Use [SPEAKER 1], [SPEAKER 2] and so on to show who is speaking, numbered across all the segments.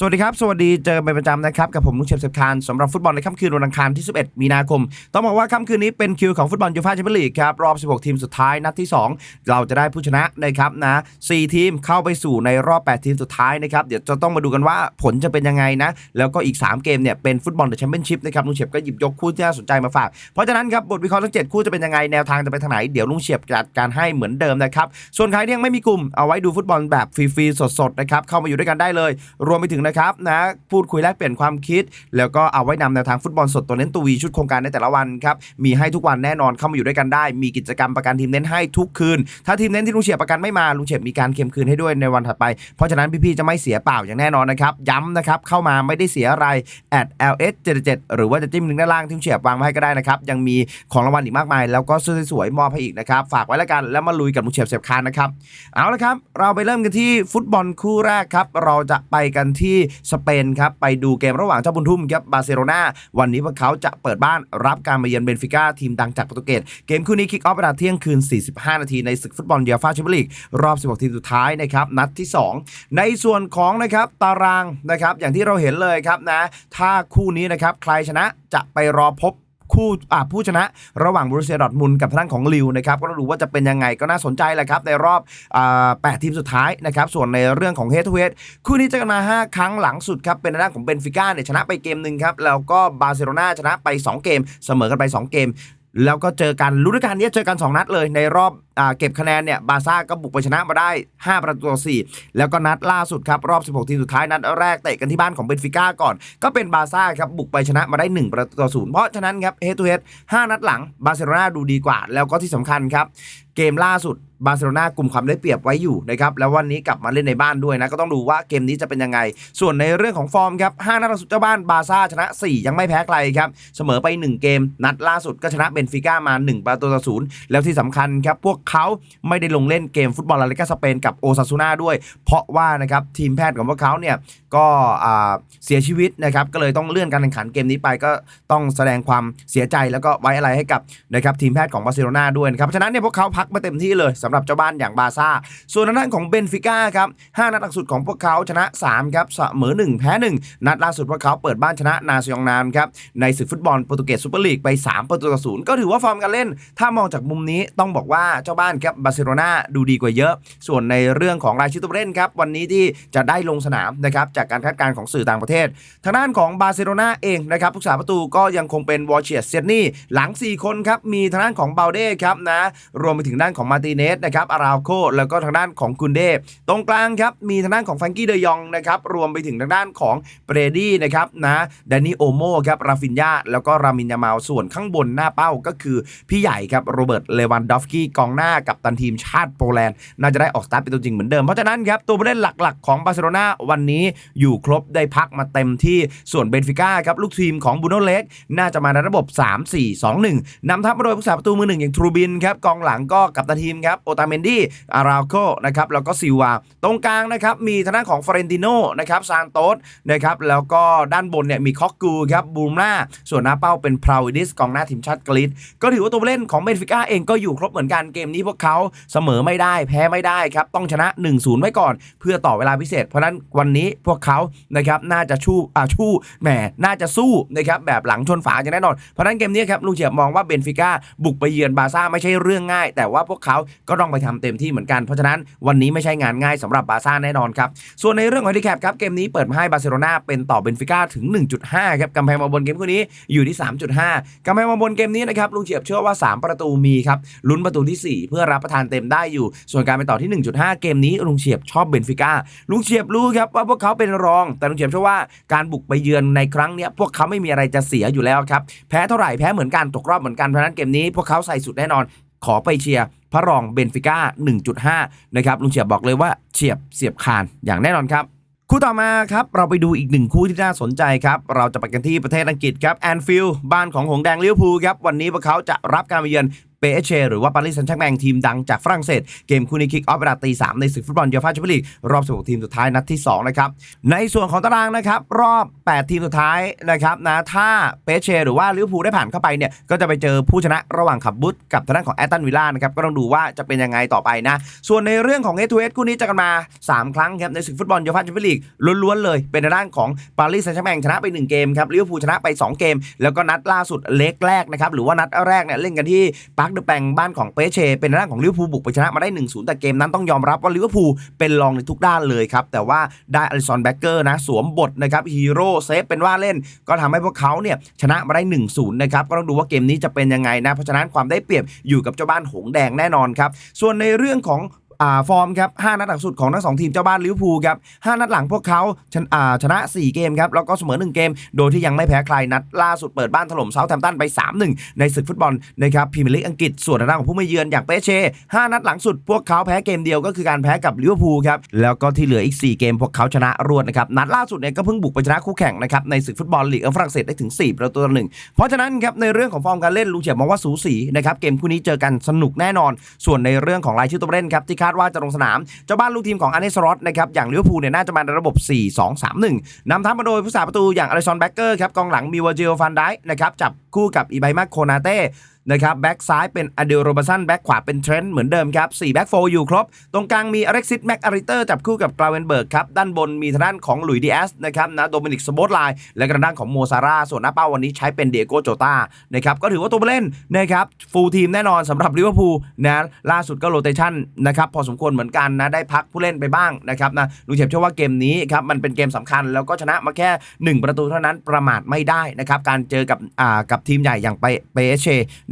[SPEAKER 1] สวัสดีครับ สวัสดีเจอเป็นประจำนะครับ กับผมลุงเชฟเซฟคานสำหรับฟุตบอลในค่ำคืนวันอังคารที่ 11 มีนาคม ต้องบอกว่าค่ำคืนนี้เป็นคิวของฟุตบอลยูฟ่าแชมเปี้ยนลีกครับ รอบ 16 ทีมสุดท้ายนัดที่ 2 เราจะได้ผู้ชนะนะครับนะ 4 ทีมเข้าไปสู่ในรอบ 8 ทีมสุดท้ายนะครับ เดี๋ยวจะต้องมาดูกันว่าผลจะเป็นยังไงนะ แล้วก็อีก 3 เกมเนี่ยเป็นฟุตบอลเดอะแชมเปี้ยนชิพนะครับลุงเชฟก็หยิบยกคู่ที่น่าสนใจมาฝาก เพราะฉะนั้นครับบทวิเคราะห์ทั้ง7คู่จะเป็นยังไงแนวทางจะไปทางไหนเดี๋ยวลุงเฉียบจัดการให้เหมือนเดิมนะครับส่วนใครที่ยังไม่มีกลุ่มเอาไว้ดูฟุตบอลแบบฟรีๆสดๆนะครับเข้ามาอยู่ด้วยกันได้เลย รวมไปถึงนะครับนะพูดคุยแลกเปลี่ยนความคิด แล้วก็เอาไว้นำแนวทางฟุตบอลสดตัวเน้นตัววีชุดโครงการในแต่ละวันครับมีให้ทุกวันแน่นอนเข้ามาอยู่ด้วยกันได้ มีกิจกรรมประกันทีมเน้นให้ทุกคืน ถ้าทีมเน้นที่ลุงเฉียบประกันไม่มาลุงเฉียบมีการเค็มคืนให้ด้วยในวันถัดไป เพราะฉะนั้นพี่ๆจะไม่เสียเปล่าอย่างแน่นอนนะครับย้ำนะครับเข้ามาไม่ได้เสียอะไร at ls 77หรือว่าจะจิ้มลิงก์ด้านล่างที่ลุงเฉียบวางไว้ให้ก็ได้นะครับยังมีของรางวัลอีกมากมาย แล้วก็เสื้อสวยๆมอบให้อีกนะครับฝากไว้แล้วกันแล้วมาลุยกับลุงเฉียบเสียบคานนะครับเอาละครับเราไปเริ่มกันที่ฟุตบอลคู่แรกครับเราจะไปกันที่สเปนครับไปดูเกมระหว่างเจ้าบุญทุ่มครับบาร์เซโลนาวันนี้พวกเขาจะเปิดบ้านรับการมาเยือนเบนฟิก้าทีมดังจากโปรตุเกสเกมคู่นี้คิกออฟเวลาเที่ยงคืน 45 นาทีในศึกฟุตบอลเยาฟาแชมเปี้ยนลีกรอบ 16 ทีมสุดท้ายนะครับนัดที่ 2 ในส่วนของนะครับตารางนะครับอย่างที่เราเห็นเลยครับนะถ้าคู่นี้นะครับใครชนะจะไปรอพบ คู่ผู้ชนะระหว่างบรูเซียดอร์ทมุนกับทางด้านของลิวนะครับก็ต้องดูว่าจะเป็นยังไงก็น่าสนใจแหละครับในรอบแปดทีมสุดท้ายนะครับส่วนในเรื่องของเฮดทูเฮดคู่นี้เจะกันมา 5 ครั้งหลังสุดครับเป็นทางด้านของเบนฟิก้าเนี่ยชนะไปเกมหนึ่งครับแล้วก็บาร์เซโลนาชนะไป 2 เกม เสมอกันไป 2 เกม แล้วก็เจอกันรู้ด้วยกันเนี้ยเจอกัน 2 นัดเลยในรอบ เก็บคะแนนเนี่ยบาซ่าก็บุกไปชนะมาได้ 5 ประตูต่อ4แล้วก็นัดล่าสุดครับรอบ 16 ทีมสุดท้ายนัดแรกเตะกันที่บ้านของเบนฟิก้าก่อน ก็เป็นบาซ่าครับบุกไปชนะมาได้ 1 ประตูต่อศูนย์เพราะฉะนั้นครับเฮดทูเฮด5นัดหลังบาร์เซโลนาดูดีกว่า แล้วก็ที่สำคัญครับเกมล่าสุดบาร์เซโลนากลุ่มความได้เปรียบไว้อยู่นะครับแล้ววันนี้กลับมาเล่นในบ้านด้วยนะ ก็ต้องดูว่าเกมนี้จะเป็นยังไง ส่วนในเรื่องของฟอร์มครับ5นัดล่าสุดเจ้าบ้านบาซ่าชนะ 4 ยังไม่แพ้ใครครับเสมอไป 1 เกม นัดล่าสุดก็ชนะเบนฟิก้ามา 1 ประตูต่อศูนย์แล้วที่สำคัญครับพวกเขาไม่ได้ลงเล่นเกมฟุตบอลลาลิกาสเปนกับโอซาซูนาด้วย เพราะว่านะครับทีมแพทย์ของพวกเขาเนี่ยก็เสียชีวิตนะครับก็เลยต้องเลื่อนการแข่งขันเกมนี้ไปก็ต้องแสดงความเสียใจแล้วก็ไว้อะไรให้กับนะครับทีมแพทย์ของบาร์เซโลนาด้วยนะครับเพราะฉะนั้นเนี่ยพวกเขาพักมาเต็มที่เลยสำหรับเจ้าบ้านอย่างบาซ่า ส่วนทางด้านของเบนฟิก้าครับ5นัดหลังสุดของพวกเขาชนะ3ครับเสมอ1 แพ้ 1 นัดล่าสุดพวกเขาเปิดบ้านชนะนาซยองนามครับในศึกฟุตบอลโปรตุเกสซูเปอร์ลีกไป 3 ประตูต่อศูนย์ก็ถือว่าฟอร์มการเล่น ถ้ามองจากมุมนี้ต้องบอกว่าเจ้าบ้านครับบาร์เซโลนาดูดีกว่าเยอะ ส่วนในเรื่องของรายชื่อตัวเล่นครับวันนี้ที่จะได้ลงสนามนะครับจากการคาดการณ์ของสื่อต่างประเทศ ทางด้านของบาร์เซโลนาเองนะครับผู้สาประตูก็ยังคงเป็นวอร์เชียสเซนนี่หลัง 4 คนครับมีทางด้านของเบลเด้ครับนะรวมไปถึงด้านของมาติเนสนะครับอาราวโคแล้วก็ทางด้านของกุนเดตรงกลางครับมีทางด้านของแฟรงกี้เดยองนะครับรวมไปถึงทางด้านของเบรดี้นะครับนะแดนนี่โอโมครับราฟินยาแล้วก็รามินยามาลส่วนข้างบนหน้าเป้าก็คือพี่ใหญ่ครับโรเบิร์ตเลวันดอฟกี้กองหน้ากับตันทีมชาติโปแลนด์น่าจะได้ออกสตาร์ทเป็นตัวจริงเหมือนเดิม เพราะฉะนั้นครับตัวผู้เล่นหลักๆ ของบาร์เซโลนาวันนี้อยู่ครบได้พักมาเต็มที่ส่วนเบนฟิก้าครับลูกทีมของบูโนเล็กน่าจะมาในระบบ 3 4 2 1นำทัพมาโดยผู้สาประตูมือหนึ่งอย่างทรูบินครับกองหลังก็กับตันทีมครับโอตาเมนดี้อาราโกนะครับแล้วก็ซิวาตรงกลางนะครับมีทางด้านของฟอเรนติโนนะครับซานโตสนะครับแล้วก็ด้านบนเนี่ยมีคอกกูครับบูมนาส่วนหน้าเป้าเป็นพราวดิสกองหน้าทีมชาติกรีซก็ถือว่าตัวเล่นของเบนฟิก้าเองก็อยู่ครบเหมือนกันเกมมนี้พวกเขาเสมอไม่ได้แพ้ไม่ได้ครับต้องชนะ 1-0 ไว้ก่อน เพื่อต่อเวลาพิเศษ เพราะนั้นวันนี้พวกเขานะครับน่าจะชู้อ่าชู้แหมน่าจะสู้นะครับแบบหลังชนฝาอย่างแน่นอน เพราะนั้นเกมนี้ครับลุงเฉียบมองว่าเบนฟิก้าบุกไปเยือนบาซ่าไม่ใช่เรื่องง่าย แต่ว่าพวกเขาก็ต้องไปทำเต็มที่เหมือนกันเพราะฉะนั้นวันนี้ไม่ใช่งานง่ายสำหรับบาซ่าแน่นอนครับส่วนในเรื่องของดีแคปครับเกมนี้เปิดมาให้บาร์เซโลนาเป็นต่อเบนฟิก้าถึง 1.5ครับกำแพงมาบนเกมคู่นี้อยู่ที่ 3.5กำแพงมาบนเกมนี้นะครับลุงเฉียบเชื่อว่า 3 ประตูมีครับลุ้นประตูที่4เพื่อรับประทานเต็มได้อยู่ ส่วนการไปต่อที่ 1.5 เกมนี้ลุงเฉียบชอบเบนฟิก้าลุงเฉียบรู้ครับว่าพวกเขาเป็นรอง แต่ลุงเฉียบเชื่อว่าการบุกไปเยือนในครั้งนี้พวกเขาไม่มีอะไรจะเสียอยู่แล้วครับแพ้เท่าไหร่แพ้เหมือนกันตกรอบเหมือนกันเพราะนั้นเกมนี้พวกเขาใส่สุดแน่นอนขอไปเชียร์พระรองเบนฟิก้า 1.5 นะครับ ลุงเฉียบบอกเลยว่าเฉียบเสียบคานอย่างแน่นอนครับ คู่ต่อมาครับ เราไปดูอีกหนึ่งคู่ที่น่าสนใจครับ เราจะไปกันที่ประเทศอังกฤษครับแอนฟิลด์บ้านของหงแดงลิเวอร์พูลครับ วันนี้พวกเขาจะรับการมาเยือน เปเชหรือว่าปารีสแซงต์แชร์แมงทีมดังจากฝรั่งเศส เกมคู่นี้คิกออฟเวลาตีสามในศึกฟุตบอลยูฟ่าแชมเปี้ยนลีกรอบ 16 ทีมสุดท้ายนัดที่ 2 นะครับ ในส่วนของตารางนะครับ รอบ 8 ทีมสุดท้ายนะครับนะถ้าเปเชหรือว่าลิเวอร์พูลได้ผ่านเข้าไปเนี่ยก็จะไปเจอผู้ชนะระหว่างขับบุตกับทางด้านของแอตตันวิลล่านะครับก็ต้องดูว่าจะเป็นยังไงต่อไปนะ ส่วนในเรื่องของเอทูเอคู่นี้จะกันมา 3 ครั้งครับในศึกฟุตบอลยูฟ่าแชมเปี้ยนลีกล้วนๆเลยเป็นทางด้านของปารีสแซงต์แชร์แมงชนะไป 1 เกมครับลิเวอร์พูลชนะไป 2 เกม แล้วก็นัดล่าสุดเล็กแรกนะครับหรือว่านัดแรกเนี่ยเล่นกันที่ปาร์คเดอะแปงบ้านของเปเช เป็นทางด้านของลิเวอร์พูลบุกไปชนะมาได้ 1-0 แต่เกมนั้นต้องยอมรับว่าลิเวอร์พูลเป็นรองในทุกด้านเลยครับ แต่ว่าได้อลิซอนแบ็กเกอร์นะสวมบทนะครับฮีโร่เซฟเป็นว่าเล่น ก็ทำให้พวกเขาเนี่ยชนะมาได้ 1-0 นะครับ ก็ต้องดูว่าเกมนี้จะเป็นยังไงนะ เพราะฉะนั้นความได้เปรียบอยู่กับเจ้าบ้านหงส์แดงแน่นอนครับ ส่วนในเรื่องของ อ่าฟอร์มครับ5นัดหลังสุดของทั้งสองทีมเจ้าบ้านลิเวอร์พูลครับ5นัดหลังพวกเขาชนะอ่าชนะ 4 เกมครับแล้วก็เสมอ 1 เกม โดยที่ยังไม่แพ้ใครนัดล่าสุดเปิดบ้านถล่มเซาท์แฮมป์ตันไป 3-1 ในศึกฟุตบอลนะครับพรีเมียร์ลีกอังกฤษส่วนทางด้านของผู้มาเยือนอย่างเปเช่5นัดหลังสุดพวกเขาแพ้เกมเดียวก็คือการแพ้กับลิเวอร์พูลครับแล้วก็ที่เหลืออีก 4 เกมพวกเขาชนะรวดนะครับนัดล่าสุดเนี่ยก็เพิ่งบุกไปชนะคู่แข่งนะครับในศึกฟุตบอลลีกฝรั่งเศสได้ถึง 4 ประตูต่อหนึ่งเพราะฉะนั้นครับในเรื่องของฟอร์มการเล่นลุงเฉียบมองว่าสูสีนะครับเกมคู่นี้เจอกันสนุกแน่นอน ส่วนในเรื่องของรายชื่อตัวเล่นครับที่คาาดว่าจะลงสนาม เจ้าบ้านลูกทีมของอันเนสรอตนะครับอย่างลิเวอร์พูลเนี่ยน่าจะมาในระบบ 4-2-3-1นำทัพมาโดยผู้สาประตูอย่างอลิซอนแบ็กเกอร์ครับกองหลังมีวอร์จิโอฟันได้นะครับจับคู่กับอีไบมาโคนาเต้ นะครับแบ็กซ้ายเป็นอเดลโรบัสันแบ็กขวาเป็นเทรนต์เหมือนเดิมครับ4แบ็กโฟอยู่ครบ ตรงกลางมีอเล็กซิสแม็กอาริเตอร์จับคู่กับกลาเวนเบิร์กครับ ด้านบนมีทางด้านของหลุยดีแอสนะครับนะโดมินิกสโบตไลน์และกระด้านของโมซาร่าส่วนหน้าเป้าวันนี้ใช้เป็นเดียโกโจตานะครับก็ถือว่าตัวผู้เล่นนะครับฟูลทีมแน่นอนสำหรับลิเวอร์พูลนะล่าสุดก็โรเตชันนะครับพอสมควรเหมือนกันนะได้พักผู้เล่นไปบ้างนะครับนะลุงเฉยบเชื่อว่าเกมนี้ครับมันเป็นเกมสำคัญแล้วก็ชนะมาแค่ 1 ประตูเท่านั้นประมาทไม่ได้นะครับการเจอกับอ่ากับทีมใหญ่อย่างไปเปเช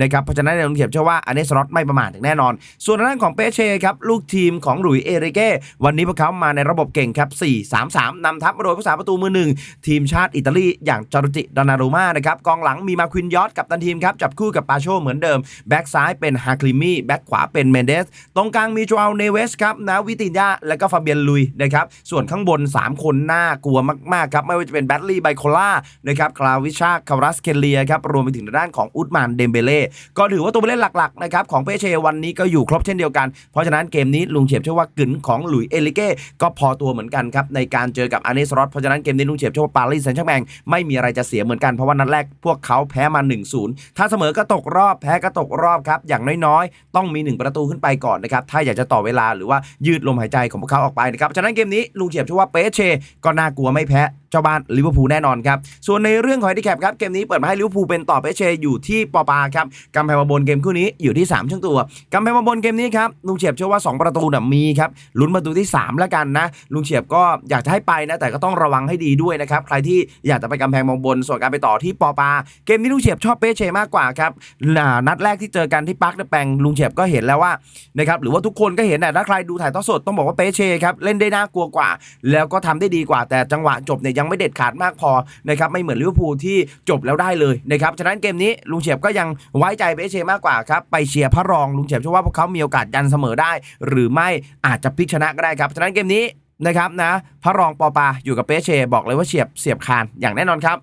[SPEAKER 1] นะครับเพราะฉะนั้นลุงเฉยบเชื่อว่าอันนี้สล็อตไม่ประมาทอย่างแน่นอน ส่วนด้านของเปเชครับลูกทีมของหลุยส์เอริเก้วันนี้พวกเขามาในระบบเก่งครับ 4-3-3นำทัพมาโดยผู้สาประตูมือหนึ่งทีมชาติอิตาลีอย่างจารุจิดานารูมานะครับกองหลังมีมาควินยอตกับตันทีมครับจับคู่กับปาโชเหมือนเดิมแบ็กซ้ายเป็นฮาคลิมีแบ็กขวาเป็นเมนเดสตรงกลางมีโจอัลเนเวสครับนาวิตินยาและก็ฟาเบียนลุยนะครับส่วนข้างบน 3 คนน่ากลัวมากๆครับไม่ว่าจะเป็นแบตลี่ไบโคล่านะครับคลาวิชาคารัสเคเลียครับรวมไปถึงด้านของอุดมานเดมเบเล่ก็ถือว่าตัวผู้เล่นหลักๆนะครับของเปเชวันนี้ก็อยู่ครบเช่นเดียวกัน เพราะฉะนั้นเกมนี้ลุงเฉียบเชื่อว่ากึ่นของหลุยเอลิเก้ก็พอตัวเหมือนกันครับในการเจอกับอาร์เนสรอตเพราะฉะนั้นเกมนี้ลุงเฉียบเชื่อว่าปารีสแซงต์แชร์แมงไม่มีอะไรจะเสียเหมือนกันเพราะว่านัดแรกพวกเขาแพ้มา 1-0 ถ้าเสมอก็ตกรอบแพ้ก็ตกรอบครับอย่างน้อยๆ ต้องมี 1 ประตูขึ้นไปก่อนนะครับถ้าอยากจะต่อเวลาหรือว่ายืดลมหายใจของพวกเขาออกไปนะครับฉะนั้นเกมนี้ลุงเฉียบเชื่อว่าเปเชก็น่ากลัวไม่แพ้ จ้าบ้านลิเวอร์พูลแน่นอนครับ ส่วนในเรื่องของไฮดิแคปครับ เกมนี้เปิดมาให้ลิเวอร์พูลเป็นต่อเปเชอยู่ที่ปอปาครับกำแพงมาบนเกมคู่นี้อยู่ที่ 3ช่วงตัวกำแพงมาบนเกมนี้ครับลุงเฉียบเชื่อว่า 2 ประตูน่ะมีครับลุ้นประตูที่ 3 แล้วกันนะลุงเฉียบก็อยากจะให้ไปนะแต่ก็ต้องระวังให้ดีด้วยนะครับใครที่อยากจะไปกำแพงมาบนส่วนการไปต่อที่ปอปา เกมนี้ลุงเฉียบชอบเปเชมากกว่าครับน,นัดแรกที่เจอกันที่ปาร์คเดอะแปงลุงเฉียบก็เห็นแล้วว่านะครับหรือว่าทุกคนก็เห็นแต่ถ้าใครดูถ่ายทอดสดต้องบอกว่าเปเชครับเล่นได้น่ากลัวกว่า แล้วก็ทำได้ดีกว่าแต่จังหวะจบเนี่ยยังไม่เด็ดขาดมากพอนะครับไม่เหมือนลิเวอร์พูลที่จบแล้วได้เลยนะครับฉะนั้นเกมนี้ลุงเฉียบก็ยังไว้ใจเปเชมากกว่าครับไปเชียร์พระรองลุงเฉียบเชื่อว่าพวกเขามีโอกาสยันเสมอได้ หรือไม่อาจจะพลิกชนะก็ได้ครับฉะนั้นเกมนี้นะครับนะพระรองปอปาอยู่กับเปเชบอกเลยว่าเฉียบเสียบคานอย่างแน่นอนครับ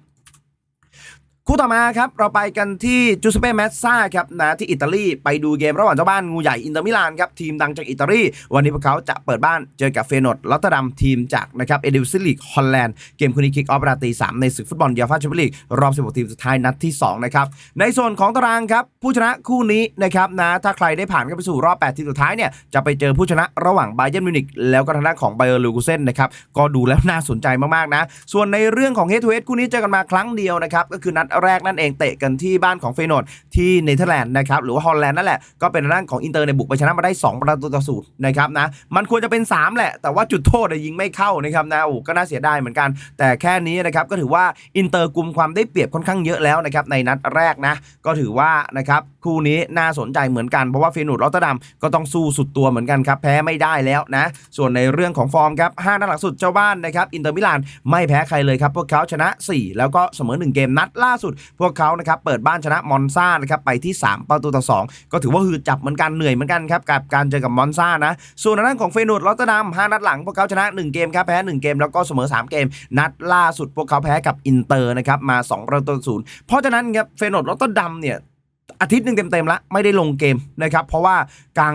[SPEAKER 1] คู่ต่อมาครับ เราไปกันที่จูสเปเมสซาครับนะที่อิตาลีไปดูเกมระหว่างเจ้าบ้านงูใหญ่อินเตอร์มิลานครับ ทีมดังจากอิตาลี วันนี้พวกเขาจะเปิดบ้านเจอกับเฟนอร์ดลอตเตอร์ดัมทีมจากนะครับเอเดวิสลีกฮอลแลนด์เกมคู่นี้คิกออฟราตรี3ในศึกฟุตบอลยูฟ่าแชมเปี้ยนลีกรอบ 16 ทีมสุดท้ายนัดที่ 2 นะครับ ในส่วนของตารางครับ ผู้ชนะคู่นี้นะครับนะถ้าใครได้ผ่านเข้าไปสู่รอบ 8 ทีมสุดท้ายเนี่ยจะไปเจอผู้ชนะระหว่างไบเย r n m มิวนิกแล้วก็ทางด้านของไบเออร์ลูกุเซนนะครับก็ดูแล้วน่าสนใจมากๆนะส่วนในเรื่องของเฮดทูเฮดคู่นี้เจอกันมาครั้งเดียวนะครับก็คือนัดแรกนั่นเองเตะกันที่บ้านของเฟยโนดที่เนเธอร์แลนด์นะครับหรือว่าฮอลแลนด์นั่นแหละก็เป็นทางด้านของอินเตอร์ในบุกไปชนะมาได้ 2 ประตูต่อศูนย์นะครับนะมันควรจะเป็น 3 แหละ แต่ว่าจุดโทษยิงไม่เข้านะครับนะโอ้ก็น่าเสียดายเหมือนกัน แต่แค่นี้นะครับก็ถือว่าอินเตอร์กลุ่มความได้เปรียบค่อนข้างเยอะแล้วนะครับในนัดแรกนะก็ถือว่านะครับคู่นี้น่าสนใจเหมือนกันเพราะว่าเฟยโนดลอตเตอร์ดัมก็ต้องสู้สุดตัวเหมือนกันครับแพ้ไม่ได้แล้วนะส่วนในเรื่องของฟอร์มครับห้านัดหลังสุดเจ้าบ้านนะครับอินเตอร์มิลานไม่แพ้ใครเลยครับพวกเขาชนะ 4 แล้วก็เสมอ 1 เกมนัดล่าสุด พวกเขานะครับเปิดบ้านชนะมอนซานะครับไปที่ 3 ประตูต่อ 2 ก็ถือว่าหืดจับเหมือนกันเหนื่อยเหมือนกันครับกับการเจอกับมอนซานะส่วนทางด้านของเฟยโนดลอตเตอร์ดัม5นัดหลังพวกเขาชนะ 1 เกมครับแพ้ 1 เกมแล้วก็เสมอ 3 เกม นัดล่าสุดพวกเขาแพ้กับอินเตอร์นะครับมา2ประตูต่อศูนย์เพราะฉะนั้นครับเฟยโนดลอตเตอร์ดัมเนี่ย อาทิตย์หนึ่งเต็มๆละไม่ได้ลงเกมนะครับเพราะว่ากลาง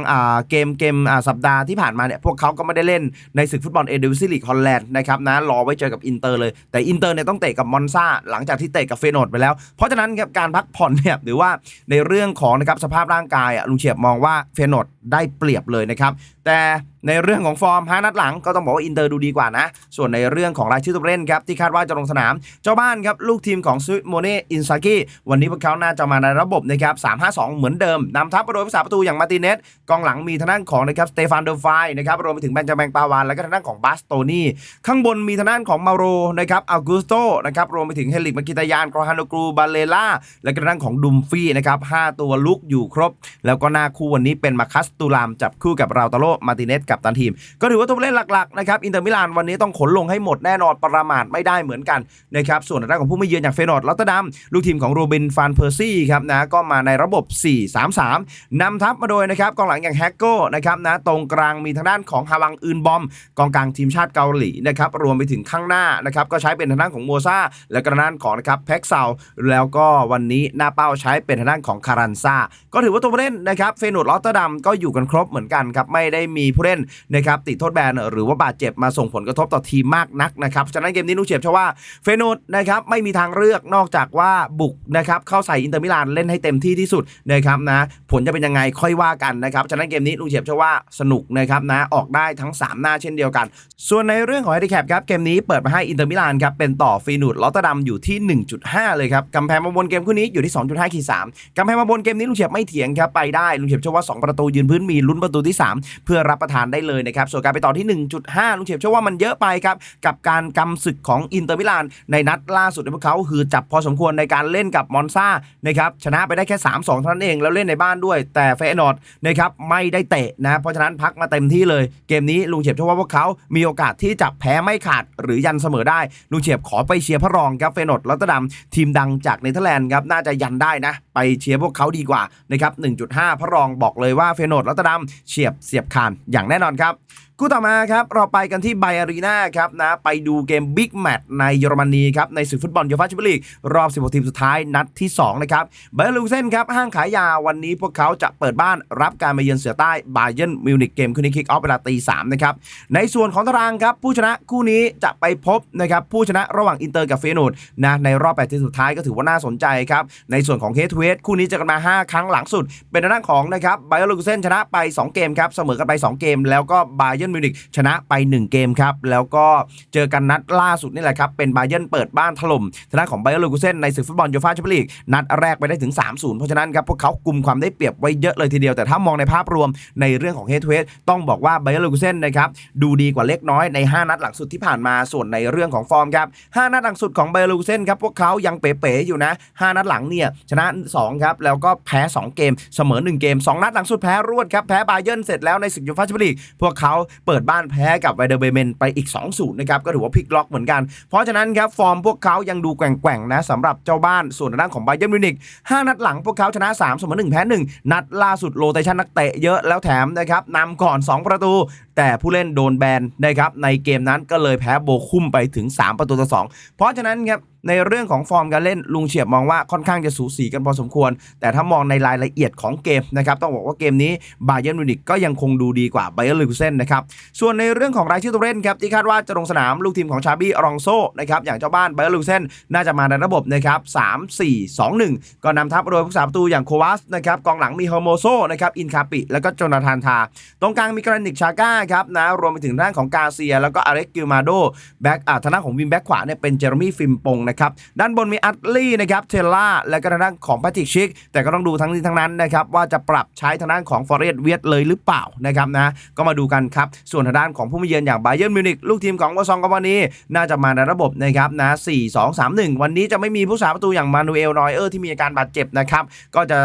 [SPEAKER 1] เกมเกมสัปดาห์ที่ผ่านมาเนี่ยพวกเขาก็ไม่ได้เล่นในศึกฟุตบอลเอเดวิสลีกฮอลแลนด์นะครับนะรอไว้เจอกับอินเตอร์เลยแต่อินเตอร์เนี่ยต้องเตะกับมอนซาหลังจากที่เตะกับเฟโนดไปแล้ว เพราะฉะนั้นครับการพักผ่อนเนี่ยหรือว่าในเรื่องของนะครับสภาพร่างกายอะลุงเฉียบมองว่าเฟโนดได้เปรียบเลยนะครับแต่ในเรื่องของฟอร์ม5นัดหลังก็ต้องบอกว่าอินเตอร์ดูดีกว่านะ ส่วนในเรื่องของรายชื่อตัวเล่นครับที่คาดว่าจะลงสนาม เจ้าบ้านครับลูกทีมของซุโมเน่อินซากิวันนี้พวกเขาน่าจะมาในระบบนะครับ352 เหมือนเดิมนำทัพโดยผู้สาประตูอย่างมาติเนสกองหลังมีทางด้านของนะครับสเตฟานเดอร์ไฟนะครับรวมไปถึงแบนจามินปาวานและก็ทางด้านของบาสโตนี่ข้างบนมีทางด้านของมาโรนะครับอัลกุสโตนะครับรวมไปถึงเฮลิกมากิตายานกรฮานกรูบาเลล่าและก็ทางด้านของดุมฟี่นะครับห้าตัวลุกอยู่ครบ แล้วก็หน้าคู่วันนี้เป็นมาคัสตูรามจับคู่กับราตาโลมาติเนสกับตันทีม ก็ถือว่าตัวเล่นหลักๆนะครับอินเตอร์มิลานวันนี้ต้องขนลงให้หมดแน่นอนประมาทไม่ได้เหมือนกันนะครับส่วนด้านของผู้ไม่เยือนอย่างเฟนอร์ดลอตเตอร์ดัมลูกทีมของโรบินฟานเพอร์ซี่ครับนะก็มาในระบบ 4-3-3นำทัพมาโดยนะครับกองหลังอย่างแฮกโก้นะครับนะตรงกลางมีทางด้านของฮาวังอึนบอม กองกลางทีมชาติเกาหลีนะครับรวมไปถึงข้างหน้านะครับก็ใช้เป็นทางด้านของโมซาและก็ทางด้นของนะครับแพ็กเซาแล้วก็วันนี้หน้าเป้าใช้เป็นทางด้านของคารันซาก็ถือว่าตัวผู้เล่นนะครับเฟนอร์ดลอตเตอร์ดัมก็อยู่กันครบเหมือนกันครับไม่ได้มีผู้เล่นนะครับติดโทษแบนหรือว่าบาดเจ็บมาส่งผลกระทบต่อทีมมากนักนะครับฉะนั้นเกมนี้นุกเฉียบเชื่อว่าเฟโนดนะครับไม่มีทางเลือกนอกจากว่าบุกนะครับเข้าใส่อินเตอร์มิลานเล่นให้เต็มที่ที่สุดนะครับนะผลจะเป็นยังไงค่อยว่ากันนะครับฉะนั้นเกมนี้นุกเฉียบเชื่อว่าสนุกนะครับนะออกได้ทั้ง 3 หน้าเช่นเดียวกัน ส่วนในเรื่องของ h ฮ n ิแคปครับเกมนี้เปิดมาให้อินเตอร์มิลานครับเป็นต่อฟีนูดลอตเตอร์ดัมอยู่ที่ 1.5 เลยครับกำแพงมาบนเกมคู่นี้อยู่ที่ 2.5ขีด3กำแพงมาบนเกมนี้ลุงเฉียบไม่เถียงครับไปได้ลุงเฉียบเชื่อว่า 2 ประตูยืนพื้นมีลุ้นประตูที่ 3 เพื่อรับประทานได้เลยนะครับ ส่วนการไปต่อที่ 1.5 ลุงเฉียบเชื่อว่ามันเยอะไปครับ กับการกำศึกของอินเตอร์มิลาน ในนัดล่าสุดของพวกเขาคือจับพอสมควรในการเล่นกับมอนซานะครับชนะไปได้แค่ 3-2 เท่านั้นเอง แล้วเล่นในบ้านด้วย แต่เฟยนอร์ดนะครับไม่ได้เตะนะเพราะฉะนั้นพักมาเต็มที่เลย เกมนี้ลุงเฉียบเชื่อว่าพวกเขา มีโอกาสที่จะแพ้ไม่ขาดหรือยันเสมอได้ลุงเฉียบขอไปเชียร์พระรองครับเฟยนอร์ดลอตตดัมทีมดังจากเนเธอร์แลนด์ครับน่าจะยันได้นะไปเชียร์พวกเขาดีกว่านะครับ1.5 พระรองบอกเลยว่าเฟยนอร์ดลอตตดัมเฉียบเสียบคานอย่างแน่นอนครับ คู่ต่อมาครับเราไปกันที่ไบอารีนาครับนะไปดูเกมบิ๊กแมตช์ในเยอรมนีครับในศึกฟุตบอลยูฟ่าแชมเปี้ยนลีกรอบ 16 ทีมสุดท้ายนัดที่ 2 นะครับไบเอร์ลูเซนครับห้างขายยาวันนี้พวกเขาจะเปิดบ้านรับการมาเยือนเสือใต้บาเย r n นมิวนิกเกมคู่นี้คิกออฟเวลาตี3นะครับในส่วนของตารางครับผู้ชนะคู่นี้จะไปพบนะครับผู้ชนะระหว่างอินเตอร์กับเฟยนูดนะในรอบ 8 ทีมสุดท้ายก็ถือว่าน่าสนใจครับในส่วนของเฮทเฮดคู่นี้เจอกันมา 5 ครั้งหลังสุด เป็นทางด้าของนะครับไบเอร์ลูเซนชนะไป 2 เกมครับเสมอกันไป 2 เกม แล้วก็บาเยนมิวนิกชนะไป 1 เกมครับ แล้วก็เจอกันนัดล่าสุดนี่แหละครับ เป็นบาเย r n เปิดบ้านถล่มทางด้านของไบเอร์ลูเซนในศึกฟุตบอลยูฟ่าแชมเปี้ยนลีกนัดแรกไปได้ถึง 3-0 เพราะฉะนั้นครับพวกเขากลุ่มความได้เปรียบไว้เยอะเลยทีเดียว แต่ถ้ามองในภาพรวมในเรื่องของเฮดทูเฮดต้องบอกว่าไบเอร์ลูเซนนะครับดูดีกว่าเล็กน้อยใน 5 นัดหลังสุดที่ผ่านมาส่วนในเรื่องของฟอร์มครับ5นัดหลังสุดของไบเอร์ลูเซนครับพวกเขายังเป๋ๆอยู่นะ 5 นัดหลังเนี่ยชนะ2ครับแล้วก็แพ้ 2 เกมเสมอ 1 เกม 2 นัดหลังสุดแพ้รวดครับแพ้บาเยนเสร็จแล้วในศึกยูฟ่าแชมเปี้ยนลีกพวกเขาเปิดบ้านแพ้กับไวเดอร์เบเมนไปอีก2-0นะครับก็ถือว่าพลิกล็อกเหมือนกัน เพราะฉะนั้นครับฟอร์มพวกเขายังดูแกว่งๆนะสำหรับเจ้าบ้านส่วนด้านของไบเยอร์มิวนิก5นัดหลังพวกเขาชนะ3เสมอ1แพ้1นัดล่าสุดโรเตชันนักเตะเยอะแล้วแถมนะครับนำก่อน 2 ประตู แต่ผู้เล่นโดนแบนนะครับในเกมนั้นก็เลยแพ้โบคุ้มไปถึง 3 ประตูต่อ 2 เพราะฉะนั้นครับในเรื่องของฟอร์มการเล่นลุงเฉียบมองว่าค่อนข้างจะสูสีกันพอสมควร แต่ถ้ามองในรายละเอียดของเกมนะครับต้องบอกว่าเกมนี้บาเย r n นมิวนิกก็ยังคงดูดีกว่าไบเออร์ลิวเซนนะครับส่วนในเรื่องของรายชื่อตัวเล่นครับที่คาดว่าจะลงสนามลูกทีมของชาบี้อรองโซนะครับอย่างเจ้าบ้านไบเออร์ลิวเซนน่าจะมาในระบบนะครับ3 4 2 1ก็นำทัพโดยผู้สาประตูอย่างโควัสนะครับกองหลังมีเฮอร์โมโซนะครับอินคาปิแล้วก็โจนาธานทา ตรงกลางมีกรานิกชาก้าครับนะรวมไปถึงด้านของกาเซีย แล้วก็อาเร็กกิลมาโดแบ็กอ่าทางด้านของวิมแบ็กขวาเนี่ยเป็นเจอร์มี่ฟิมปงนะครับด้านบนมีอัตลี่นะครับเทลล่าและก็ทางด้านของแพทริกชิก แต่ก็ต้องดูทั้งนี้ทั้งนั้นนะครับว่าจะปรับใช้ทางด้านของฟอร์เรสเวียดเลยหรือเปล่านะครับนะก็มาดูกันครับ ส่วนทางด้านของผู้มาเยือนอย่างไบเย r n นมิวนิกลูกทีมของวอซองกาบานีน่าจะมาในระบบนะครับนะ4 2 3 1 วันนี้จะไม่มีผู้สาประตูอย่างมานูเอลนอยเออร์ที่มีอาการบาดเจ็บนะครับก็จะ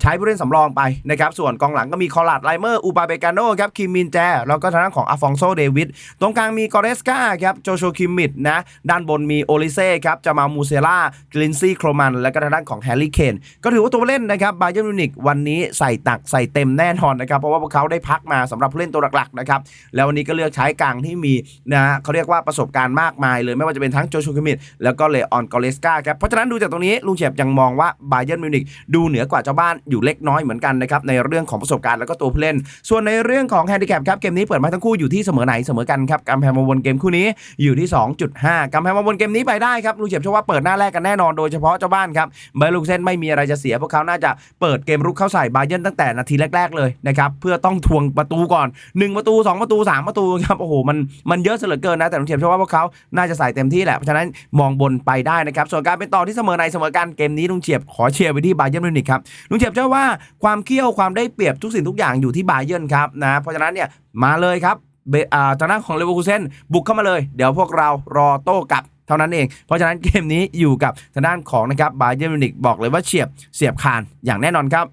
[SPEAKER 1] ใช้ผู้เล่นสำรองไปนะครับส่วนกองหลังก็มีคอลาดไลเมอร์อูปาเบกาโนครับคิมมินแจร์แล้วก็ทางด้านของอาฟองโซเดวิดตรงกลางมีกอเรสกาครับโจโชคิมมิดนะด้านบนมีโอลิเซ่ครับจะมามูเซล่ากลินซี่โครมัน และก็ทางด้านของแฮร์รี่เคนก็ถือว่าตัวเล่นนะครับบาเยิร์นมิวนิกวันนี้ใส่ตักใส่เต็มแน่นอนนะครับเพราะว่าพวกเขาได้พักมาสำหรับผู้เล่นตัวหลักๆนะครับแล้ววันนี้ก็เลือกใช้กลางที่มีนะฮะเขาเรียกว่าประสบการณ์มากมายเลยไม่ว่าจะเป็นทั้งโจโชคิมมิดแล้วก็เลออนกอเรสกาครับเพราะฉะนั้นดูจากตรงนี้ลุงเฉียบยังมองว่าบาเยิร์นมิวนิกดูเหนือกว่าเจ้าบ้านอยู่เล็กน้อยเหมือนกันนะครับในเรื่องของประสบการณ์แล้วก็ตัวผู้เล่น ส่วนในเรื่องของแฮนดิแคปครับเกมนี้เปิดมาทั้งคู่อยู่ที่เสมอไหนเสมอกันครับกำแพงมาวนเกมคู่นี้อยู่ที่ 2.5กำแพงมาวนเกมนี้ไปได้ครับลุงเฉียบเชื่อว่าเปิดหน้าแรกกันแน่นอนโดยเฉพาะเจ้าบ้านครับเบอร์ลูกเซนไม่มีอะไรจะเสียพวกเขาน่าจะเปิดเกมรุกเข้าใส่บาเยิร์นตั้งแต่นาทีแรก ๆเลยนะครับเพื่อต้องทวงประตูก่อน 1 ประตู 2 ประตู 3 ประตูครับโอ้โหมันมันเยอะเสียเหลือเกินนะแต่ลุงเฉียบเชื่อว่าพวกเขาน่าจะใส่เต็มที่แหละเพราะฉะนั้นมองบนไปได้นะครับส่วนการเป็นต่อที่เสมอในเสมอกันเกมนี้ลุงเฉียบขอเชียร์ไปที่บาเยนมิวนิกครับลุงเฉียบเชื่อว่าความเขี้ยวความได้เปรียบทุกสิ่งทุกอย่างอยู่ที่บาเยนครับนะเพราะฉะนั้นเนี่ยมาเลยครับเบอ่าทางด้านของเลเวอร์คูเซนบุกเข้ามาเลย เดี๋ยวพวกเรารอโต้กลับเท่านั้นเอง เพราะฉะนั้นเกมนี้อยู่กับทางด้านของนะครับบาเยอร์มิวนิกบอกเลยว่าเฉียบเสียบคานอย่างแน่นอนครับ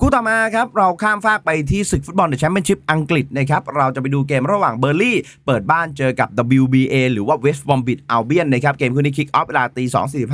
[SPEAKER 1] คู่ต่อมาครับเราข้ามฟากไปที่ศึกฟุตบอลเดอะแชมเปี้ยนชิพอังกฤษนะครับเราจะไปดูเกมระหว่างเบอร์ลี่เปิดบ้านเจอกับ WBA หรือว่า West Bromwich Albion นนะครับเกมคู่นี้คิกออฟเวลาตี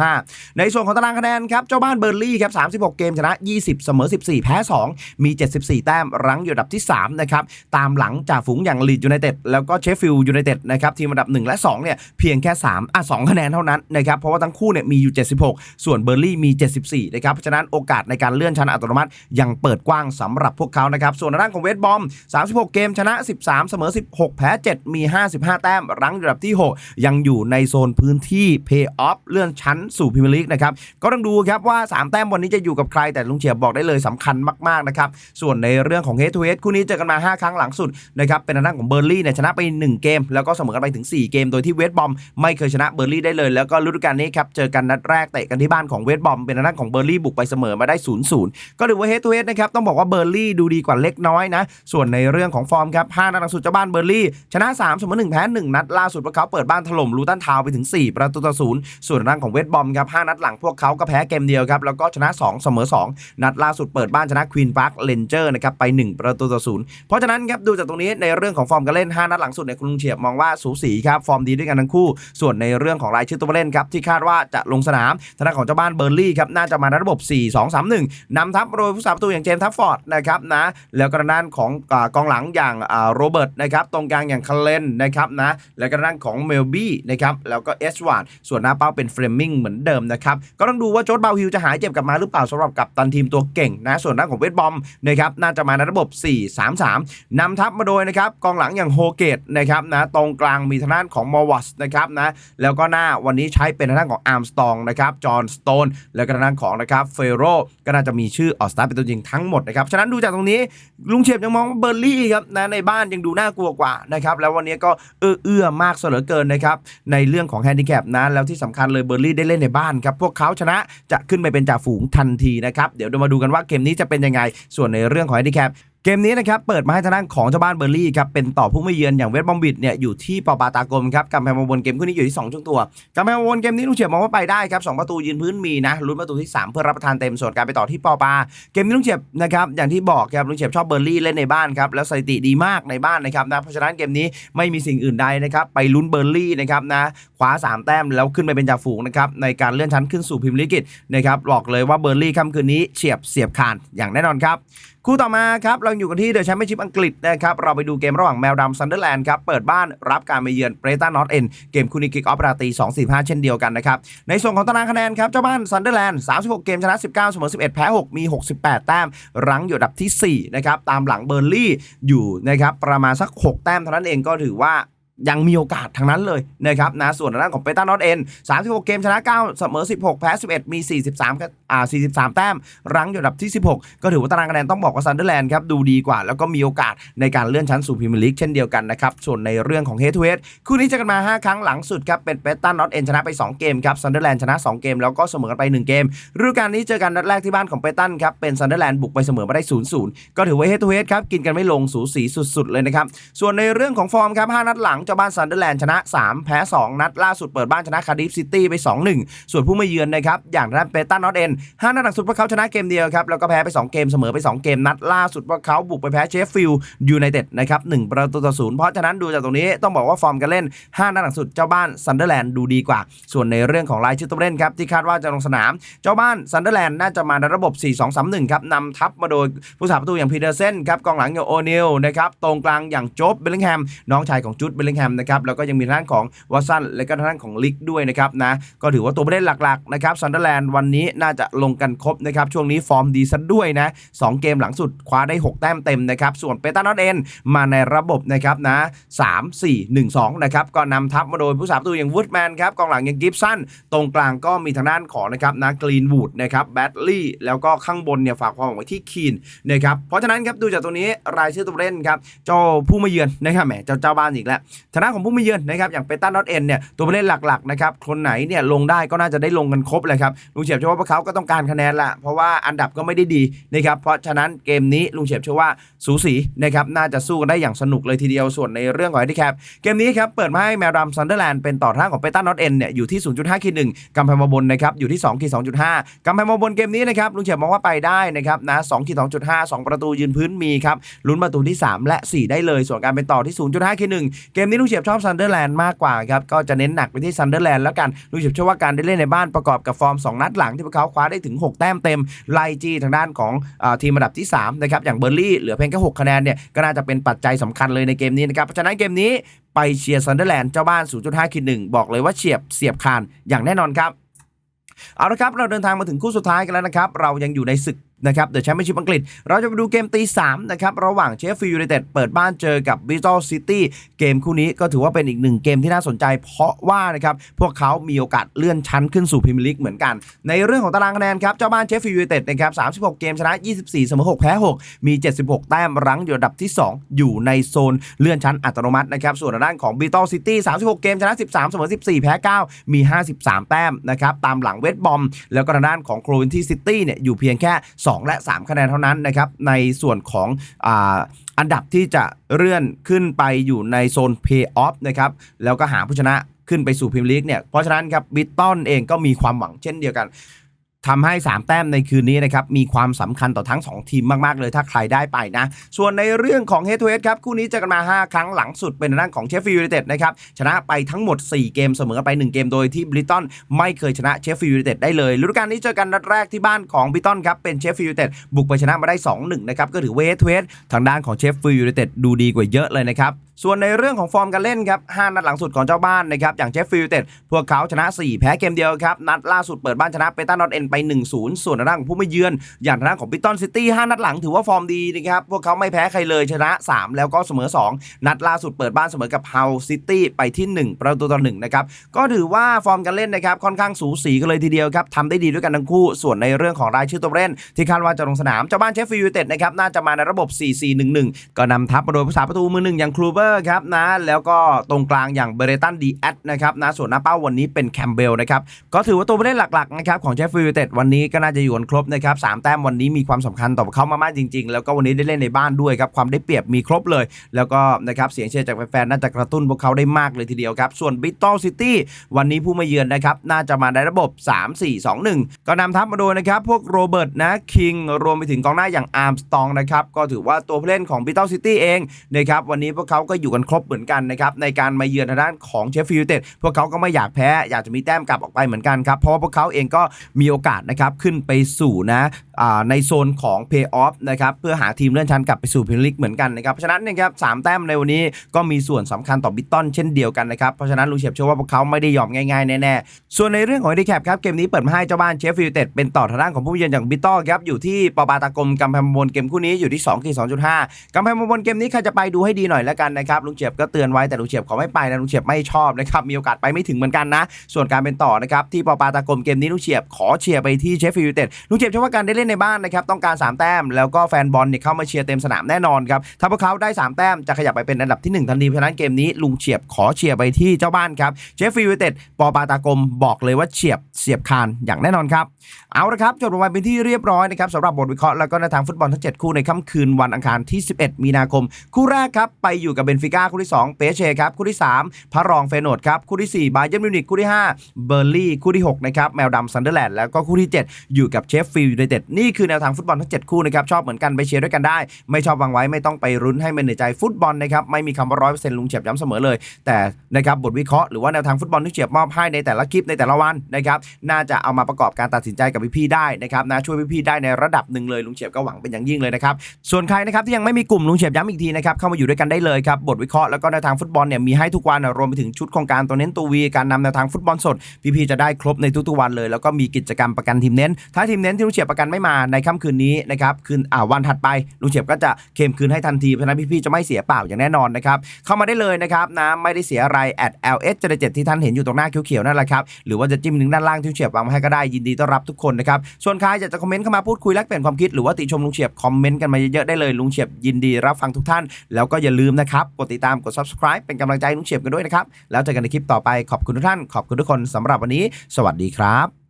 [SPEAKER 1] 2.45ในส่วนของตารางคะแนนครับเจ้าบ้านเบอร์ลี่ครับ36เกมชนะ20เสมอ14แพ้2มี74แต้มรั้งอยู่อันดับที่3นะครับตามหลังจากฝูงอย่างลีดยูไนเต็ดแล้วก็เชฟฟิลด์ยูไนเต็ดนะครับทีมอันดับ1และ2เนี่ยเพียงแค่3อะ2คะแนนเท่านั้นนะครับเพราะว่าทั้งคู่เนี่ยมีอยู่ 76 ส่วนเบอร์ลี่มี 74นะครับเพราะฉะนั้นโอกาสในการเลื่อนชั้นอัตโนมัติยังเปิดกว้างสำหรับพวกเขานะครับส่วนทางด้านของเวสบอม 36 เกมชนะ 13 เสมอ 16 แพ้ 7 มี 55 แต้ม รั้งอยู่อันดับที่ 6 ยังอยู่ในโซนพื้นที่เพย์ออฟเลื่อนชั้นสู่พรีเมียร์ลีกนะครับก็ต้องดูครับว่า 3 แต้มวันนี้จะอยู่กับใครแต่ลุงเฉียบบอกได้เลยสำคัญมากๆนะครับส่วนในเรื่องของเฮดทูเฮดคู่นี้เจอกันมา 5 ครั้งหลังสุดนะครับเป็นทางด้านของเบอร์ลี่เนี่ยชนะไป 1 เกม แล้วก็เสมอกันไปถึง 4 เกม โดยที่เวสบอมไม่เคยชนะเบอร์ลี่ได้เลย แล้วก็ฤดูกาลนี้ครับเจอกันนัดแรกเตะกันที่บ้านของเวสบอมเป็นทางด้านของเบอร์ลี่บุกไปเสมอมาได้ 0-0 ก็ถือว่าเฮดทูเฮดนะครับต้องบอกว่าเบอร์ลี่ดูดีกว่าเล็กน้อยนะ ส่วนในเรื่องของฟอร์มครับ5นัดหลังสุดเจ้าบ้านเบอร์ลี่ ชนะ3เสมอ1แพ้1นัดล่าสุดพวกเขาเปิดบ้านถล่มลูตันทาวไปถึง 4 ประตูต่อศูนย์ส่วนทางของเวสบอมครับ5นัดหลังพวกเขาก็แพ้เกมเดียวครับแล้วก็ชนะ 2 เสมอ 2 นัดล่าสุดเปิดบ้านชนะควีนพาร์คเลนเจอร์นะครับไป 1 ประตูต่อศูนย์เพราะฉะนั้นครับดูจากตรงนี้ในเรื่องของฟอร์มการเล่น 5 นัดหลังสุดเนี่ยคุณลุงเฉียบมองว่าสูสีครับฟอร์มดีด้วยกันทั้งคู่ ส่วนในเรื่องของรายชื่อตัวผู้เล่นครับที่คาดว่าจะลงสนามทางด้านของเจ้าบ้านเบอร์ลี่ครับน่าจะมาในระบบ 4 2 3 1นำทัพโดยผสาประตูอย่างเจมส์ทัฟฟอร์ดนะครับนะแล้วก็ทางด้านของกองหลังอย่างโรเบิร์ตนะครับตรงกลางอย่างคาเลนนะครับนะแล้วก็ทางด้านของเมลบี้นะครับแล้วก็เอสวาร์ดส่วนหน้าเป้าเป็นเฟรมมิงเหมือนเดิมนะครับก็ต้องดูว่าโจดบาฮิลจะหายเจ็บกลับมาหรือเปล่าสำหรับกับตันทีมตัวเก่งนะส่วนด้านของเวทบอมนะครับน่าจะมาในระบบ 4 3 3นำทัพมาโดยนะครับกองหลังอย่างโฮเกตนะครับนะตรงกลางมีทางด้านของมอวัสนะครับนะแล้วก็หน้าวันนี้ใช้เป็นทางด้านของอาร์มสตองนะครับจอห์นสโตนแล้วก็ทางด้านของนะครับเฟโรก็น่าจะมีชื่อออสตาเป็นตัวจริงทั้งหมดนะครับฉะนั้นดูจากตรงนี้ลุงเฉียบยังมองว่าเบอร์ลี่ครับนะในบ้านยังดูน่ากลัวกว่านะครับแล้ววันนี้ก็เอื้อเอื้อมากเสลือเกินนะครับในเรื่องของแฮนดิแคปนะแล้วที่สำคัญเลยเบอร์ลี่ได้เล่นในบ้านครับพวกเขาชนะจะขึ้นไปเป็นจ่าฝูงทันทีนะครับเดี๋ยวเรามาดูกันว่าเกมนี้จะเป็นยังไงส่วนในเรื่องของแฮนดิแคป เกมนี้นะครับเปิดมาให้ทางด้านของเจ้าบ้านเบอร์ลี่ครับเป็นต่อผู้ไม่เยือนอย่างเวสต์บอมบิดเนี่ยอยู่ที่ปอปาตากรมครับกำแพงมาวนเกมคู่นี้อยู่ที่2ช่วงตัวกำแพงมาวนเกมนี้ลุงเฉียบมองว่าไปได้ครับสองประตูยืนพื้นมีนะลุ้นประตูที่ 3 เพื่อรับประทานเต็มส่วนการไปต่อที่ปอปาเกมนี้ลุงเฉียบนะครับอย่างที่บอกครับลุงเฉียบชอบเบอร์ลี่เล่นในบ้านครับแล้วสถิติดีมากในบ้านนะครับนะเพราะฉะนั้นเกมนี้ไม่มีสิ่งอื่นใดนะครับไปลุ้นเบอร์ลี่นะครับนะคว้า 3 แต้มแล้วขึ้นไปเป็นจ่าฝูงนะครับในการเลื่อนชั้นขึ้นสู่พรีเมียร์ลีกนะครับบอกเลยว่าเบอร์ลี่ค่ำคืนนี้เฉียบเสียบคานอย่างแน่นอนครับคู่ต่อมาครับเราอยู่กันที่เดอะแชมเปี้ยนชิพอังกฤษนะครับเราไปดูเกมระหว่างแมวดำซันเดอร์แลนด์ครับเปิดบ้านรับการมาเยือนเบรตันนอตเอ็นเกมคู่นี้กิกออฟราตี2-4-5 เช่นเดียวกันนะครับในส่วนของตารางคะแนนครับเจ้าบ้านซันเดอร์แลนด์36 เกมชนะ 19 เสมอ 11 แพ้ 6 มี 68 แต้ม รั้งอยู่อันดับทีสี่4นะครับตามหลังเบอร์ลี่อยู่นะครับประมาณสัก 6 แต้มเท่านั้นเองก็ถือว่า ยังมีโอกาสทางนั้นเลยนะครับนะส่วนทางด้านของเปตันนอตเอ็น36เกมชนะ9เสมอ16แพ้11มี43ครับอ่า43แต้ม รั้งอยู่อันดับที่16ก็ถือว่าตารางคะแนนต้องบอกว่าซันเดอร์แลนด์ครับดูดีกว่า แล้วก็มีโอกาสในการเลื่อนชั้นสู่พรีเมียร์ลีกเช่นเดียวกันนะครับส่วนในเรื่องของเฮดทูเฮดคู่นี้เจอกันมา 5 ครั้งหลังสุดครับเป็นเปตันนอตเอ็นชนะไป 2 เกมครับซันเดอร์แลนด์ชนะ 2 เกม แล้วก็เสมอกันไป 1 เกมฤดูกาลนี้เจอกันนัดแรกที่บ้านของเปตันครับเป็นซันเดอร์แลนด์บุกไปเสมอมาได้0-0ก็ถือว่าเฮดทูเฮดครับกินกันไม่ลงสูสีสุดๆเลยนะครับส่วนในเรื่องของฟอร์มครับ5นัดหลังจจ้าบ้านซันเดอร์แลนด์ชนะ 3 แพ้ 2 นัดล่าสุดเปิดบ้านชนะคาร์ดิฟซิตี้ไป 2-1 ส่วนผู้มาเยือนนะครับ อย่างทางด้นเปตันนอตเอ็นห้านัดหลังสุดพวกเขาชนะเกมเดียวครับ แล้วก็แพ้ไป 2 เกมเสมอไป 2 เกมนัดล่าสุดพวกเขาบุกไปแพ้เชฟฟิลด์ยูไนเต็ดนะครับ1ประตูต่อศูนย์เพราะฉะนั้นดูจากตรงนี้ต้องบอกว่าฟอร์มการเล่น 5 นัดหลังสุดเจ้าบ้านซันเดอร์แลนด์ดูดีกว่า ส่วนในเรื่องของรายชื่อตัวเล่นครับที่คาดว่าจะลงสนาม เจ้าบ้านซันเดอร์แลนด์น่าจะมาในระบบ 4-2-3-1 ครับนำทัพมาโดยผู้สาประตูอย่างพีเดอร์เซนครับกองหลังอย่างโอนิลนะครับตรงกลางอย่างโจ๊บเบลลิงแฮมน้องชายของจุดเบลลิงแฮมนะครับแล้วก็ยังมีทางด้านของวอตสันและก็ทางด้านของลิกด้วยนะครับนะก็ถือว่าตัวผู้เล่นหลักๆนะครับซันเดอร์แลนด์วันนี้น่าจะลงกันครบนะครับช่วงนี้ฟอร์มดีซะด้วยนะสองเกมหลังสุดคว้าได้ 6 แต้มเต็มนะครับส่วนเปตานอตเอนมาในระบบนะครับนะ3 4 1 2นะครับก็นำทัพมาโดยผู้สาประตูอย่างวูดแมนครับกองหลังอย่างกิฟสันตรงกลางก็มีทางด้านของนะครับนะกรีนวูดนะครับแบตลี่แล้วก็ข้างบนเนี่ยฝากความหวังไว้ที่คีนนะครับเพราะฉะนั้นครับดูจากตัวนี้รายชื่อตัวเล่นครับเจ้าผู้มาเยือนนะครับแหมเจ้าเจ้าบ้านอีกแล้วทางด้านของผู้มาเยือนนะครับอย่างเปตันนอตเอ็นเนี่ยตัวผู้เล่นหลักๆนะครับคนไหนเนี่ยลงได้ก็น่าจะได้ลงกันครบเลยครับลุงเฉียบเชื่อว่าพวกเขาก็ต้องการคะแนนละเพราะว่าอันดับก็ไม่ได้ดีนะครับเพราะฉะนั้นเกมนี้ลุงเฉียบเชื่อว่าสูสีนะครับน่าจะสู้กันได้อย่างสนุกเลยทีเดียวส่วนในเรื่องของไอทีแคปเกมนี้ครับเปิดมาให้แมรัมซันเดอร์แลนด์เป็นต่อทางของเปตันนอตเอ็นเนี่ยอยู่ที่ 0.5ขีดหนึ่งกำแพงมาบนนะครับอยู่ที่2ขีด2.5กำแพงมาบนเกมนี้นะครับลุงเฉียบมองว่าไปได้นะครับนะ2ขีด2.5 2 ประตูยืนพื้นมีครับลุ้นประตูที่ 3 และ 4 ได้เลย ส่วนการเป็นต่อที่ 0.5ขีดหนึ่งเกมนี้ลุงเฉียบชอบซันเดอร์แลนด์มากกว่าครับก็จะเน้นหนักไปที่ซันเดอร์แลนด์แล้วกันลุงเฉียบเชื่อว่าการได้เล่นในบ้านประกอบกับฟอร์ม 2 นัดหลังที่พวกเขาคว้าได้ถึง 6 แต้มเต็มไล่จี้ทางด้านของอทีมระดับที่3นะครับอย่างเบอร์ลี่เหลือเพียงแค่6คะแนนเนี่ยก็น่าจะเป็นปัจจัยสำคัญเลยในเกมนี้นะครับเพราะฉะนั้นเกมนี้ไปเชียร์ซันเดอร์แลนด์เจ้าบ้าน 0.5คิดหนึ่งบอกเลยว่าเฉียบเสียบคานอย่างแน่นอนครับเอาละครับเราเดินทางมาถึงคู่สุดท้ายกันแล้วนะครับเรายังอยู่ในศึก นะครับเดอะแชมเปี้ยนชิพอังกฤษ เราจะไปดูเกมตี3นะครับระหว่างเชฟฟิลด์ยูไนเต็ดเปิดบ้านเจอกับบิ t อ l ซิตี้เกมคู่นี้ก็ถือว่าเป็นอีกหนึ่งเกมที่น่าสนใจ เพราะว่านะครับพวกเขามีโอกาสเลื่อนชั้นขึ้นสู่พรีเมียร์ลีกเหมือนกัน ในเรื่องของตารางคะแนนครับเจ้าบ้านเชฟฟิลด์ยูไนเต็ดนะครับ36 เกมชนะ 24เสมอ6แพ้6มี 76 แต้มรั้งอยู่อันดับที่ 2 อยู่ในโซนเลื่อนชั้นอัตโนมัตินะครับส่วนด้านของบิ t อ l ซิตี้36 เกมชนะ13เสมอ14 แพ้ 9 มี 53 แต้มนะครับตามหลังเวสบอมแล้วก็ด้านของโครเวนที่ซิตี้เนี่ยอยู่เพียงแค่2และ 3 คะแนนเท่านั้นนะครับในส่วนของอาอันดับที่จะเลื่อนขึ้นไปอยู่ในโซนเพย์ออฟนะครับแล้วก็หาผู้ชนะขึ้นไปสู่พรีเมียร์ลีกเนี่ยเพราะฉะนั้นครับบิตตันเองก็มีความหวังเช่นเดียวกัน ทำให้ 3 แต้มในคืนนี้นะครับมีความสำคัญต่อทั้ง 2 ทีมมาก ๆ เลยถ้าใครได้ไปนะ ส่วนในเรื่องของ Head to h e a ครับ คู่นี้เจอกันมา 5 ครั้งหลังสุดเป็นทางด้านของเชฟฟิลด์ยูไนเต็ดนะครับ ชนะไปทั้งหมด 4 เกมเสมอไป 1 เกมโดยที่บริตันไม่เคยชนะเชฟฟิลด์ยูไนเต็ดได้เลยฤดูกาลนี้เจอกันนัดแรกที่บ้านของบริตันครับเป็นเชฟฟิลด์ยูไนเต็ดบุกไปชนะมาได้ 2-1 นะครับก็ถือว่า Head to Head ทางด้านของเชฟฟิลด์ยูไนเต็ดดูดีกว่าเยอะเลยนะครับส่วนในเรื่องของฟอร์มการเล่นครับ 5 นัดหลังสุดของเจ้าบ้านนะครับอย่างเชฟฟิลด์ยูไนเต็ดพวกเขาชนะ 4 แพ้เกมเดียวครับนัดล่าสุดเปิดบ้านชนะเปตันนอตเอ็นไป 1-0 ส่วนทางด้านของผู้ไม่เยือน อย่างทางด้านของปิตตันซิตี้5นัดหลังถือว่าฟอร์มดีนะครับ พวกเขาไม่แพ้ใครเลยชนะ 3 แล้วก็เสมอ 2 นัดล่าสุดเปิดบ้านเสมอกับเฮาซิตี้ไปที่ 1 ประตูต่อ1นะครับ ก็ถือว่าฟอร์มการเล่นนะครับค่อนข้างสูสีกันเลยทีเดียวครับทำได้ดีด้วยกันทั้งคู่ ส่วนในเรื่องของรายชื่อตัวเล่น ที่คาดว่าจะลงสนามเจ้าบ้านเชฟฟิลด์ยูไนเต็ดนะครับน่าจะมาในระบบ 4-4-1-1 ก็นำทัพมาโดยผู้สาประตูมือหนึ่งอย่างครูเบอร์ครับนะแล้วก็ตรงกลางอย่างเบเรตันดีแอดนะครับนะส่วนหน้าเป้าวันนี้เป็นแคมเบลนะครับก็ถือว่าตัวผู้เล่นหลักๆนะครับของเชฟฟิลด์ยูไนเต็ดวันนี้ก็น่าจะอยู่กันครบนะครับสามแต้มวันนี้มีความสำคัญต่อเขามากๆจริง ๆ แล้วก็วันนี้ได้เล่นในบ้านด้วยครับความได้เปรียบมีครบเลย แล้วก็นะครับเสียงเชียร์จากแฟนๆน่าจะกระตุ้นพวกเขาได้มากเลยทีเดียวครับส่วนบิตตอลซิตี้วันนี้ผู้มาเยือนนะครับน่าจะมาในระบบ 3-4-2-1 ก็นำทัพมาโดยนะครับพวกโรเบิร์ตนะคิงรวมไปถึงกองหน้าอย่างอาร์มสตองนะครับก็ถือว่าตัวผู้เล่นของบิตตอลซิตี้เองนะครับวันนี้พวกเขาก็อยู่กันครบเหมือนกันนะครับในการมาเยือนทางด้านของเชฟฟิลด์เต็ดพวกเขาก็ไม่อยากแพ้อยากจะมีแต้มกลับออกไปเหมือนกันครับเพราะว่าพวกเขาเองก็มีโอกาสาสนะครับขึ้นไปสู่นะในโซนของเพย์ออฟนะครับเพื่อหาทีมเลื่อนชั้นกลับไปสู่พรีเมียร์ลีกเหมือนกันนะครับเพราะฉะนั้นนะครับสามแต้มในวันนี้ก็มีส่วนสำคัญต่อบิตตันเช่นเดียวกันนะครับเพราะฉะนั้นลุงเฉียบเชื่อว่าพวกเขาไม่ได้ยอมง่ายๆแน่ๆส่วนในเรื่องของดีแคปครับเกมนี้เปิดมาให้เจ้าบ้านเชฟฟิลเต็ดเป็นต่อทางด้านของผู้เยือนอย่างบิตตันครับอยู่ที่ปปาตากรมกำแพงบนเกมคู่นี้อยู่ที่2ขีด2.5กำแพงบนเกมนี้ใครจะไปดูให้ดีหน่อยแล้วกันนะครับลุงเฉียบก็เตือนไว้แต่ลุงเฉียบขอไม่ไปนะลุงเฉียบไม่ชอบนะครับมีโอกาสไปไม่ถึงเหมือนกันนะ ส่วนการเป็นต่อนะครับที่ปปาตากรมเกมนี้ลุงเฉียบขอเชียร์ไปที่เชฟฟิลเต็ดลุงเฉียบเชื่อว่าการได้เล่นล่นในบ้านนะครับต้องการ 3 แต้ม แล้วก็แฟนบอลเนี่ยเข้ามาเชียร์เต็มสนามแน่นอนครับถ้าพวกเขาได้ 3 แต้มจะขยับไปเป็นอันดับที่ 1 ทันทีเพราะฉะนั้นเกมนี้ลุงเฉียบขอเชียร์ไปที่เจ้าบ้านครับเชฟฟิลด์เต็ดปอปาตากรมบอกเลยว่าเฉียบเสียบคานอย่างแน่นอนครับเอาละครับจบลงไปเป็นที่เรียบร้อยนะครับสำหรับบทวิเคราะห์แล้วก็ในทางฟุตบอลทั้ง 7 คู่ในค่ำคืนวันอังคารที่ 11 มีนาคม คู่แรกครับไปอยู่กับเบนฟิก้าคู่ที่ 2 เปเช่ครับคู่ที่ 3 พระรองเฟโนดครับคู่ที่ 4 บาเยร์นมิวนิกคู่ที่ 5 เบอร์ลี่คู่ที่6นะครับแมวดำซันเดอร์แลนด์แล้วก็คู่ที่ 7 อยู่กับเชฟฟิลด์ยูไนเต็ดนี่คือแนวทางฟุตบอลทั้ง 7 คู่นะครับชอบเหมือนกันไปเชียร์ด้วยกันได้ ไม่ชอบวางไว้ไม่ต้องไปรุ้นให้มันเหนื่อยใจฟุตบอลนะครับไม่มีคำว่าร้อยเปอร์เซ็นต์ลุงเฉียบย้ำเสมอเลย แต่นะครับบทวิเคราะห์หรือว่าแนวทางฟุตบอลที่เฉียบมอบให้ในแต่ละคลิปในแต่ละวันนะครับน่าจะเอามาประกอบการตัดสินใจกับพี่ๆได้นะครับนะช่วยพี่ๆได้ในระดับหนึ่งเลยลุงเฉียบก็หวังเป็นอย่างยิ่งเลยนะครับส่วนใครนะครับที่ยังไม่มีกลุ่มลุงเฉียบย้ำอีกทีนะครับเข้ามาอยู่ด้วยกันได้เลยครับบทวิเคราะห์แล้วก็แนวทางฟุตบอลเนี่ยมีให้ทุกวันรวมไปถึงชุดโครงการตัวเน้นตัววีการนำแนวทางฟุตบอลสดพี่ๆจะได้ครบในทุกๆวันเลย แล้วก็มีกิจกรรมประกันทีมเน้นถ้าทีมเน้นที่ลุงเฉียบประกันไม่มาในค่ำคืนนี้นะครับคืนอ่าวันถัดไปลุงเฉียบก็จะเคลมคืนให้ทันทีเพราะนั้นพี่ๆจะไม่เสียเปล่าอย่างแน่นอนนะครับเข้ามาได้เลยนะครับนะไม่ได้เสียอะไร at ls 7ที่ท่านเห็นอยู่ตรงหน้าเขียวๆนั่นแหละครับหรือว่าจะจิ้มลิงก์ด้านล่างที่ลุงเฉียบวางมาให้ก็ได้ยินดีต้อนรับทุกคนนะครับส่วนใครอยากจะคอมเมนต์เข้ามาพูดคุยแลกเปลี่ยนความคิดหรือว่าติชมลุงเฉียบคอมเมนต์กันมาเยอะๆได้เลยลุงเฉียบยินดีรับฟังทุกท่าน แล้วก็อย่าลืมนะครับกดติดตามกด subscribe เป็นกำลังใจลุงเฉียบกันด้วยนะครับแล้วเจอกันในคลิปต่อไปขอบคุณทุกท่าน ขอบคุณทุกคนสำหรับวันนี้ สวัสดีครับ